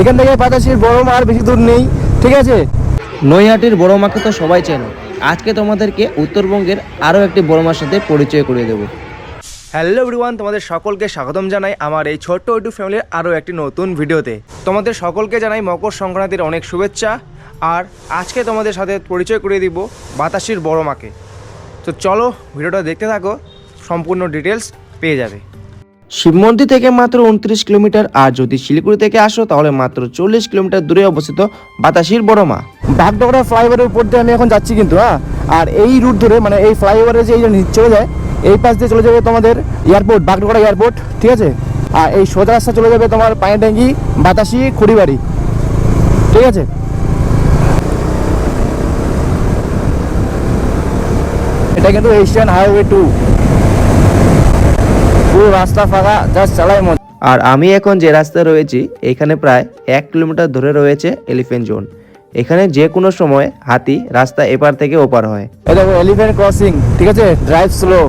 এখান থেকে বাতাসের বড় মা আর বেশি দূর নেই ঠিক আছে? নৈহাটির বড় মাকে তো সবাই চেনো। আজকে তোমাদেরকে উত্তরবঙ্গের আরও একটি বড় মার সাথে পরিচয় করিয়ে দেবো। হ্যালো এভরিওয়ান তোমাদের সকলকে স্বাগতম জানাই আমার এই ছোট্ট ইউটিউব ফ্যামিলির আরও একটি নতুন ভিডিওতে। তোমাদের সকলকে জানাই মকর সংক্রান্তির অনেক শুভেচ্ছা আর আজকে তোমাদের সাথে পরিচয় করিয়ে দিব বাতাসির বড় মাকে। তো চলো ভিডিওটা দেখতে থাকো সম্পূর্ণ ডিটেলস পেয়ে যাবে। শিব মন্দির থেকে মাত্র উনত্রিশ কিলোমিটার, আর যদি শিলিগুড়ি থেকে আসো, তাহলে মাত্র চল্লিশ কিলোমিটার দূরে অবস্থিত বাতাসির বড় মা। বাগডোগরা ফ্লাইওভারের উপর দিয়ে আমি এখন যাচ্ছি কিন্তু হ্যাঁ? আর এই রুট ধরে মানে এই ফ্লাইওভারে যে এই চলে যায়, এই পাশ দিয়ে চলে যাবে তোমাদের এয়ারপোর্ট বাগডোগরা এয়ারপোর্ট ঠিক আছে? আর এই সোজা রাস্তা চলে যাবে তোমার পানিট্যাঙ্গি বাতাসি, খুড়িবাড়ি, ঠিক আছে? এটা কিন্তু এশিয়ান হাইওয়ে টু পুরো রাস্তা ফাঁকা জাস্ট চালাই মজা। আর আমি এখন যে রাস্তায় রয়েছি এখানে প্রায় এক কিলোমিটার ধরে রয়েছে এলিফেন্ট জোন এখানে যে কোনো সময় হাতি রাস্তা এপার থেকে ওপার হয়। এই দেখো এলিফ্যান্ট ক্রসিং ঠিক আছে? ড্রাইভ স্লো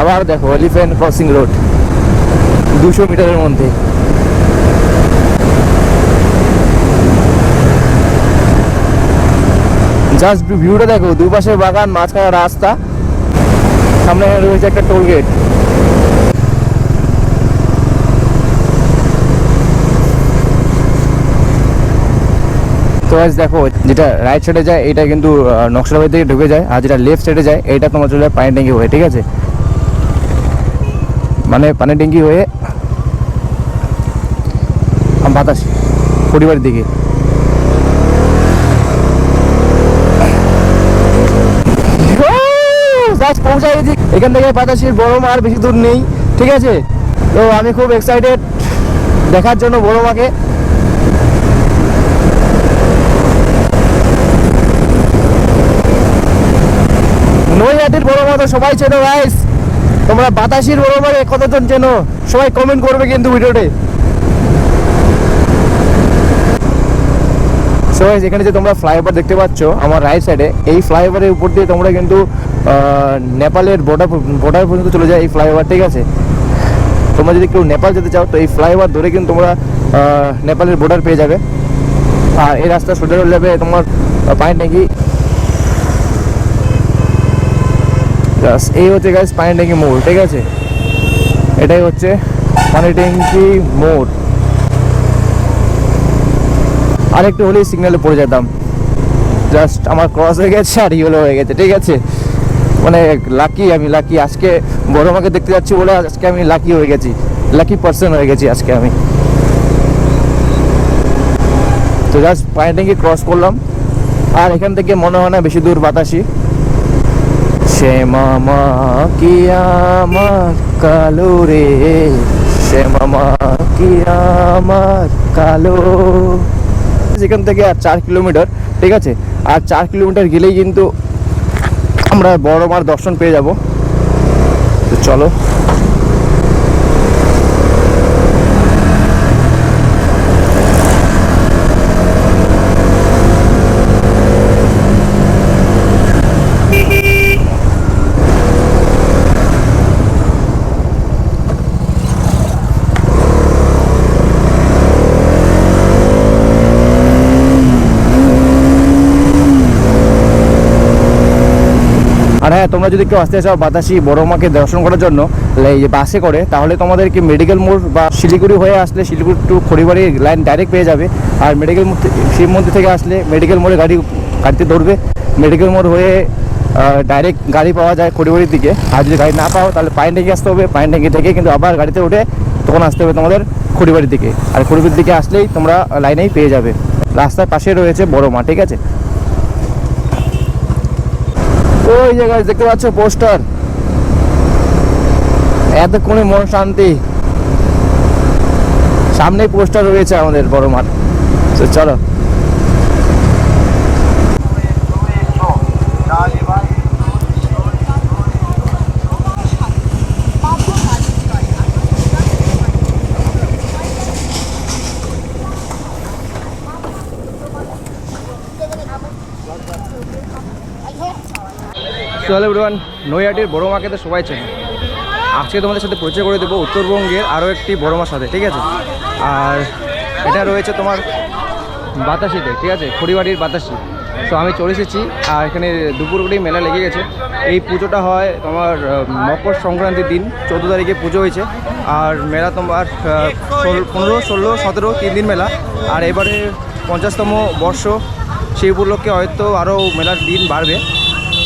আবার দেখো এলিফ্যান্ট ক্রসিং রোড দুশো মিটারের মধ্যে। জাস্ট ভিউটা দেখো দুপাশে বাগান মাঝখানে রাস্তা। সামনে রয়েছে একটা টোল গেট তো guys, দেখো, যেটা রাইট সাইডে যায়, এটা কিন্তু নকশালবাড়ি থেকে ঢুকে যায়, আর যেটা লেফট সাইডে যায়, এটা তোমার চলে যায় পানি ট্যাঙ্কি হয়ে, ঠিক আছে? মানে পানি ট্যাঙ্কি হয়ে বাতাস, পরিবারের দিকে। গেছি এখান থেকে বাতাসের বড় মা আর বেশি দূর নেই, ঠিক আছে? তো আমি খুব এক্সাইটেড দেখার জন্য বড় মাকে নৈহাটির বড় মা তো সবাই চেনো গাইস তোমরা বাতাসির বড় মাকে কতজন চেনো? সবাই কমেন্ট করবে কিন্তু ভিডিওতে। সো guys, এখানে যে তোমরা ফ্লাইওভার দেখতে পাচ্ছ আমার রাইট সাইডে এই ফ্লাইওভারের উপর দিয়ে তোমরা কিন্তু নেপালের বর্ডার বর্ডার পর্যন্ত চলে যায় এই ফ্লাইওভার ঠিক আছে? তোমরা যদি কেউ নেপাল যেতে চাও তো এই ফ্লাইওভার ধরে কিন্তু তোমরা নেপালের বর্ডার পেয়ে যাবে। আর এই রাস্তা সোজা চলে যাবে তোমার পানি ট্যাঙ্কি জাস্ট এই হচ্ছে গাইস পানি ট্যাঙ্কি মোড়, ঠিক আছে? এটাই হচ্ছে পানি ট্যাঙ্কি মোড়। আরেকটু হলেই সিগন্যালে পড়ে যেতাম। জাস্ট আমার ক্রস হয়ে গেছে আর ইয়েলো হয়ে গেছে, ঠিক আছে? মানে লাকি আমি লাকি আজকে বড় মাকে দেখতে যাচ্ছি বলে আজকে আমি লাকি হয়ে গেছি। লাকি পার্সন হয়ে গেছি আজকে আমি। তো জাস্ট পানি ট্যাঙ্কি ক্রস করলাম। আর এখান থেকে মনে হয় না বেশি দূর বাতাসি। সে মামা কি আমার কালো রে। সে মামা কি আমার কালো। যেখান থেকে আর চার কিলোমিটার, ঠিক আছে? আর চার কিলোমিটার গেলেই কিন্তু আমরা বড় মার দর্শন পেয়ে যাব। তো চলো। আর হ্যাঁ তোমরা যদি কেউ আসতে চাও বাতাসি বড় মাকে দর্শন করার জন্য এই বাসে করে, তাহলে তোমাদেরকে মেডিকেল মোড় বা শিলিগুড়ি হয়ে আসলে Siliguri to Kharibari line direct পেয়ে যাবে। আর মেডিকেল শিব মন্দির থেকে আসলে মেডিকেল মোড়ে গাড়ি, গাড়িতে ধরবে। মেডিকেল মোড় হয়ে ডাইরেক্ট গাড়ি পাওয়া যায় খড়িবাড়ির দিকে। আর যদি গাড়ি না পাও, তাহলে পাইন ট্যাঙ্কি আসতে হবে। পাইন ট্যাঙ্কি থেকে কিন্তু আবার গাড়িতে উঠে তখন আসতে হবে তোমাদের খড়িবাড়ির দিকে। আর খড়িবাড়ির দিকে আসলেই তোমরা লাইনেই পেয়ে যাবে। রাস্তার পাশে রয়েছে বড় মা, ঠিক আছে? ওই জায়গায় দেখতে পাচ্ছ পোস্টার? এতক্ষণে মন শান্তি। সামনেই পোস্টার রয়েছে আমাদের বড় মাঠ। তো চলো চলো এভরিওয়ান, নৈহাটির বড় মাকে তো সবাই চেনে। আজকে তোমাদের সাথে পরিচয় করে দেবো উত্তরবঙ্গের আরও একটি বড় মার সাথে, ঠিক আছে? আর এটা রয়েছে তোমার বাতাসিতে, ঠিক আছে? খড়িবাড়ির বাতাসি। তো আমি চলে এসেছি, আর এখানে দুপুর করেই মেলা লেগে গেছে। এই পুজোটা হয় তোমার মকর সংক্রান্তির দিন, চোদ্দ তারিখে পুজো হয়েছে। আর মেলা তোমার পনেরো, ষোলো, সতেরো, তিন দিন মেলা। আর এবারে পঞ্চাশতম বর্ষ, সেই উপলক্ষে হয়তো আরও মেলার দিন বাড়বে।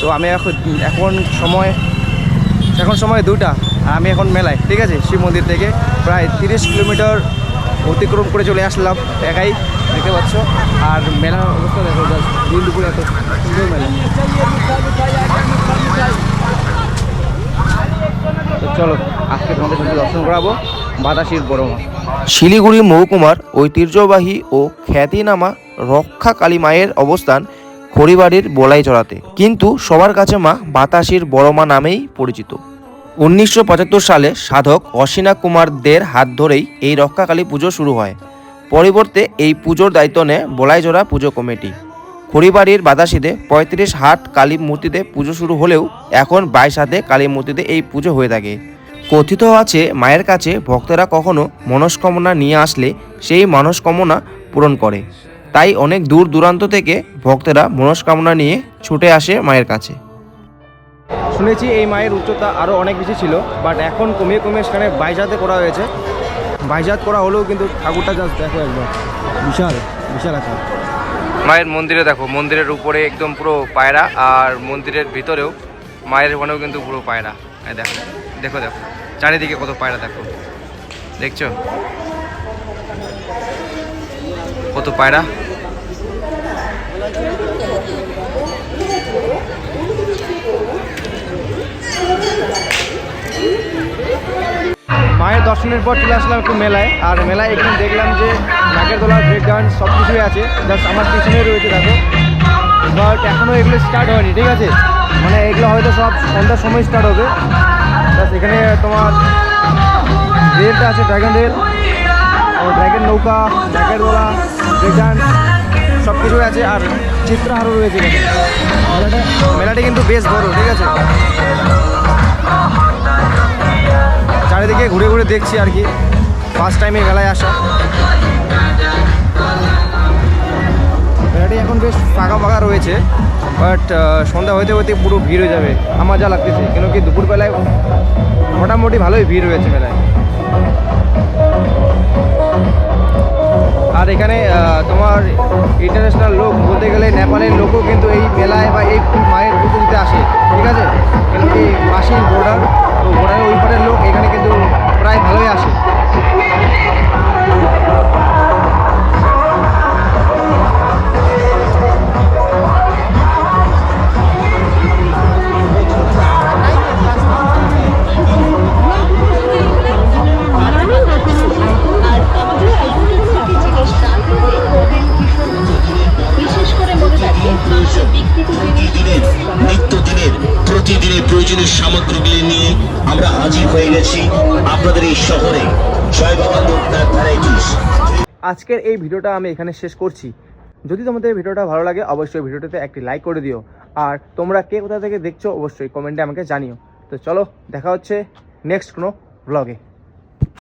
তো আমি এখন এখন সময় এখন সময় দুটা আমি এখন মেলায়, ঠিক আছে? শিব মন্দির থেকে প্রায় তিরিশ কিলোমিটার অতিক্রম করে চলে আসলাম একাই, দেখতে পাচ্ছ? আর মেলার অবস্থা দেখো দিন দুপুরে এত সুন্দর মেলা। চলো, আজকে তোমাদের সাথে দর্শন করাবো বাতাসির বড় শিলিগুড়ি মহকুমার ঐতিহ্যবাহী ও খ্যাতিনামা রক্ষা কালী মায়ের অবস্থান খড়িবাড়ির বলাইচড়াতে কিন্তু সবার কাছে মা বাতাসির বড় মা নামেই পরিচিত। উনিশশো পঁচাত্তর সালে সাধক অসিনা কুমার দের হাত ধরেই এই রক্ষাকালী পুজো শুরু হয়। পরিবর্তে এই পুজোর দায়িত্ব নেয় বলাইজোড়া পুজো কমিটি। খড়িবাড়ির বাতাসিতে পঁয়ত্রিশ হাত কালী মূর্তিতে পুজো শুরু হলেও এখন বাইশ হাতে কালী মূর্তিতে এই পুজো হয়ে থাকে। কথিত আছে, মায়ের কাছে ভক্তরা কখনো মনস্কামনা নিয়ে আসলে সেই মনস্কামনা পূরণ করে। তাই অনেক দূর দূরান্ত থেকে ভক্তরা মনস্কামনা নিয়ে ছুটে আসে মায়ের কাছে। শুনেছি এই মায়ের উচ্চতা আরও অনেক বেশি ছিল বাট এখন কমিয়ে কমিয়ে সেখানে বাইজাতে করা হয়েছে। বাইজাত করা হলেও কিন্তু ঠাকুরটা জাস্ট দেখো একদম বিশাল বিশাল আকার। মায়ের মন্দিরে দেখো মন্দিরের উপরে একদম পুরো পায়রা আর মন্দিরের ভিতরেও মায়ের ওখানেও কিন্তু পুরো পায়রা। দেখো দেখো দেখো চারিদিকে কত পায়রা দেখো। দেখছ? কত পায়রা? মায়ের দর্শনের পর চলে আসলাম একটু মেলায়। আর মেলায় এখানে দেখলাম যে নাকের দোলা ব্রেক ডান্স সব কিছুই আছে। জাস্ট আমার পিছনে রয়েছে, দেখো। বাট এখনও এগুলো স্টার্ট হয়নি, ঠিক আছে? মানে এগুলো হয়তো সব সন্ধ্যার সময় স্টার্ট হবে। জাস্ট এখানে তোমার রেলটা আছে ড্রাগন রেল ড্রাগন নৌকা নাকের দোলা ব্রেক সব কিছুই আছে আর চিত্রহারও রয়েছে মেলাটা মেলাটি কিন্তু বেশ বড়, ঠিক আছে? চারিদিকে ঘুরে ঘুরে দেখছি আর কি। ফার্স্ট টাইমে মেলায় আসা। মেলাটি এখন বেশ ফাঁকা ফাঁকা রয়েছে বাট সন্ধ্যা হইতে হইতে পুরো ভিড় হয়ে যাবে। আমার যা লাগতেছে কেন কি দুপুরবেলায় মোটামুটি ভালোই ভিড় রয়েছে মেলায়। আর এখানে তোমার ইন্টারন্যাশনাল লোক বলতে গেলে নেপালের লোকও কিন্তু এই মেলায় বা এই মায়ের পুজো দিতে আসে, ঠিক আছে? এই মাসির বর্ডার তো বর্ডারের ওই পারের লোক এখানে কিন্তু প্রায় ভালোই আসে। আজকের এই ভিডিওটা আমি এখানে শেষ করছি। যদি তোমাদের ভিডিওটা ভালো লাগে, অবশ্যই ভিডিওটাতে একটি লাইক করে দিও। আর তোমরা কে কোথা থেকে দেখছ, অবশ্যই কমেন্টে আমাকে জানিও। তো চলো, দেখা হচ্ছে নেক্সট কোনো ব্লগে